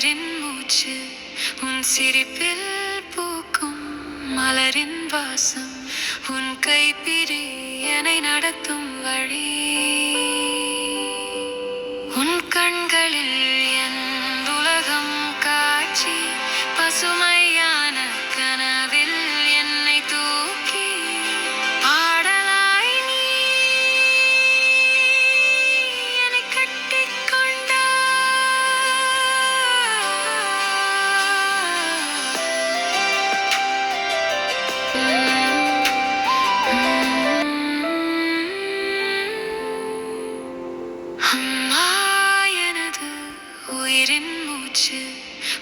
உயிரின் மூச்சு உன் சிரிப்பில் பூக்கும் மலரின் வாசம் உன் கைப்பிடி என்னை நடத்தும் வழி. அம்மா எனது உயிரின் மூச்சு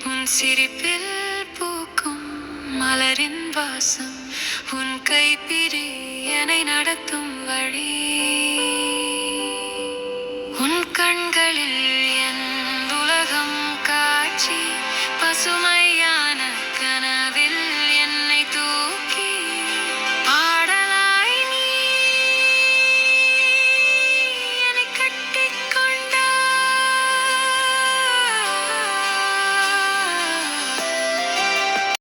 உன் சிரிப்பில் பூக்கும் மலரின் வாசம் உன் கைப்பிடி என்னை நடத்தும் வழி. உன் கண்களில் என் உலகம் காட்சி பசுமை